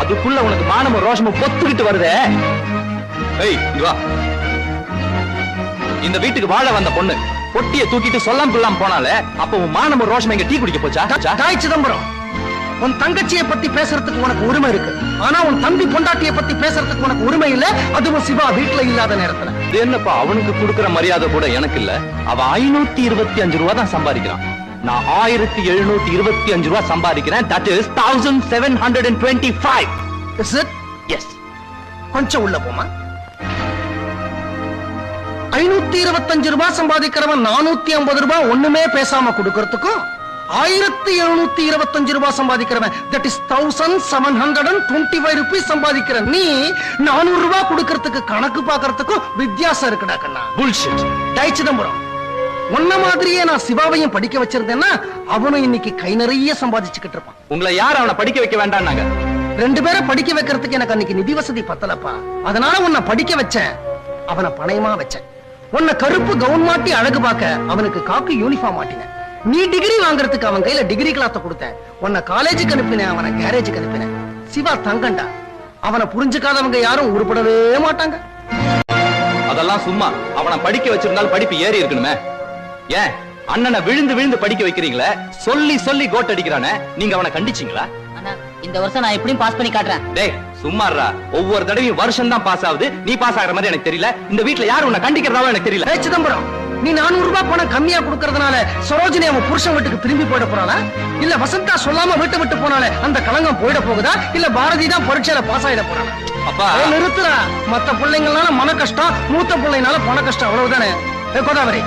அதுக்குள்ள உனக்கு மானமும் ரோஷமும் பொத்துக்கிட்டு வருதே. ஏய் வா. இந்த வீட்டுக்கு வாழ வந்த பொண்ணு பொட்டிய தூக்கிட்டு சொல்லாம் கொள்ளாம போனாலே அப்ப உன் மானமும் ரோஷம் இங்க டீ குடிக்க போச்சா? டாய் சிதம்பரம் உன் தங்கச்சியை பத்தி பேசுறதுக்கு உனக்கு உரிமை இருக்கு. ஆனா உன் தம்பி பொண்டாட்டியை பத்தி பேசுறதுக்கு உனக்கு உரிமை இல்ல அதுவும் சிவா வீட்டுல இல்லாத நேரத்துல. இது என்னப்பா அவனுக்கு கொடுக்கிற மரியாதை கூட எனக்கு இல்ல. அவன் ஐநூத்தி இருபத்தி அஞ்சு ரூபா தான் சம்பாதிக்கிறான். நான் ஆயிரத்தி எழுநூத்தி இருபத்தி அஞ்சு ரூபா சம்பாதிக்கிறேன். That is thousand seven hundred and twenty five Is it? Yes கொஞ்சம் உள்ள போமா ஐநூத்தி இருபத்தஞ்சு ரூபாய் சம்பாதிக்கிறவன் நானூத்தி ஐம்பது ரூபாய் ஒண்ணுமே பேசாம கொடுக்கறதுக்கும் ஆயிரத்தி எழுநூத்தி இருபத்தஞ்சு ரூபாய் சம்பாதிக்கிறவன் that is thousand seven hundred and twenty five rupees சம்பாதிக்கிற நீ நானூறு ரூபாய் கொடுக்கறதுக்கு கணக்கு பாக்குறதுக்கும் வித்தியாசம் இருக்குடா கண்ணா. புல்ஷிட் டை சிதம்பரம் உன்ன மாதிரியே நான் சிவாவையும் படிக்க வச்சிருந்தேன்னா அவனும் இன்னைக்கு கை நிறைய சம்பாதிச்சுக்கிட்டு இருப்பான். உங்களை யார் அவனை படிக்க வைக்க வேண்டாம்னாங்க. ரெண்டு பேரை படிக்க வைக்கிறதுக்கு எனக்கு அன்னைக்கு நிதி வசதி பத்தலப்பா. அதனால உன்னை படிக்க வச்சேன். அவனை பணயமா வச்சேன். உன்னை கருப்பு கவுன் மாட்டி அழகு பார்க்க அவனுக்கு காக்கு யூனிஃபார்ம் மாட்டினேன். நீ டிகிரி வாங்குறதுக்கு அவன் கையில டிகிரி கிளாத்த கொடுத்தேன். உன்னை காலேஜுக்கு அனுப்பினேன் அவனை கேரேஜுக்கு அனுப்பினேன். சிவா தங்கண்டா. அவனை புரிஞ்சுக்காதவங்க யாரும் உருப்படவே மாட்டாங்க. அதெல்லாம் சும்மா. அவனை படிக்க வச்சிருந்தால் படிப்பு ஏறி இருக்கணுமே. ஏன்? அண்ணனை விழுந்து விழுந்து படிக்க வைக்கிறீங்களே? சொல்லி சொல்லி கோட் அடிக்கிறானே. நீங்க அவனை கண்டிச்சீங்களா? அண்ணா இந்த வருஷம் நான் எப்படியும் பாஸ் பண்ணி காட்டுறேன். டேய் சும்மாறா ஒவ்வொரு தடவையும் வருஷம் தான் பாஸ் ஆகுது. நீ பாஸ் ஆகுற மாதிரி எனக்கு தெரியல. இந்த வீட்ல யார் உன்னை கண்டிக்கிறதாவோ எனக்கு தெரியல. ஏய் சிதம்பரம் நீ நானூறு ரூபாய் பணம் கம்மியா கொடுக்கறதுனால சரோஜினி அவன் புருஷன் வீட்டுக்கு திரும்பி போயிட போறாளா? இல்ல வசந்தா சொல்லாம வீட்டை விட்டு போனாலே அந்த களங்கம் போயிட போகுதா? இல்ல பாரதி தான் பரீட்சையில பாஸ் ஆயிட போறானா அப்பா. நிறுத்துறா மத்த பிள்ளைங்களால மன கஷ்டம் மூத்த பிள்ளைனால பண கஷ்டம் அவ்வளவுதானே? கோதாவரி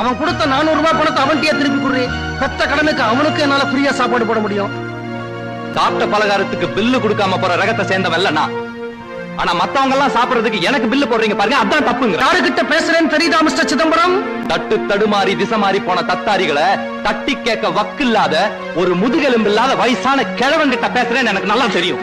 அவன் கொடுத்த நானூறு ரூபாய் பணத்தை அவன்கிட்டயே திருப்பி குடுறி. பெத்த கடனுக்கு அவனுக்கு என்னால ஃப்ரீயா சாப்பாடு போட முடியும். சாப்பிட்ட பலகாரத்துக்கு பில்லு கொடுக்காம போற ரகத்தை சேர்ந்தவன் இல்ல நான். ஆனா மத்தவங்க எல்லாம் சாப்பிடுறதுக்கு எனக்கு பில்லு போடுறீங்க பாருங்க அதான் தப்புங்க. யாருகிட்ட பேசுறேன்னு தெரியுதா மிஸ்டர் சிதம்பரம்? தட்டு தடுமாறி திசை மாறி போன தத்தாரிகளை தட்டி கேட்க வக்கு இல்லாத ஒரு முதுகெலும்பு இல்லாத வயசான கிழவன் கிட்ட பேசுறேன்னு எனக்கு நல்லா தெரியும்.